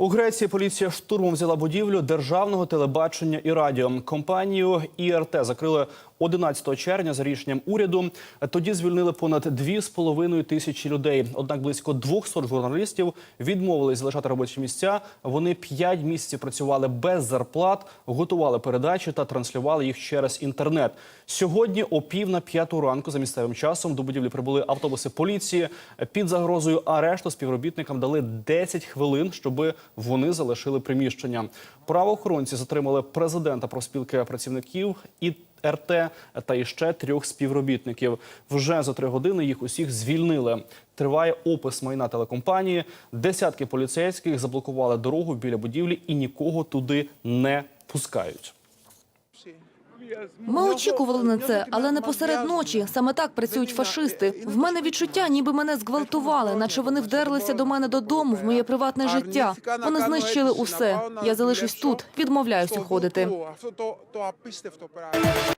У Греції поліція штурмом взяла будівлю державного телебачення і радіо. Компанію ІРТ закрили 11 червня за рішенням уряду. Тоді звільнили понад 2,5 тисячі людей. Однак близько 200 журналістів відмовились залишати робочі місця. Вони 5 місяців працювали без зарплат, готували передачі та транслювали їх через інтернет. Сьогодні о пів на п'яту ранку за місцевим часом до будівлі прибули автобуси поліції. Під загрозою арешту співробітникам дали 10 хвилин, щоби вони залишили приміщення. Правоохоронці затримали президента профспілки працівників і РТ та іще трьох співробітників. Вже за три години їх усіх звільнили. Триває опис майна телекомпанії. Десятки поліцейських заблокували дорогу біля будівлі і нікого туди не пускають. Ми очікували на це, але не посеред ночі. Саме так працюють фашисти. В мене відчуття, ніби мене зґвалтували, наче вони вдерлися до мене додому, в моє приватне життя. Вони знищили усе. Я залишусь тут, відмовляюсь уходити.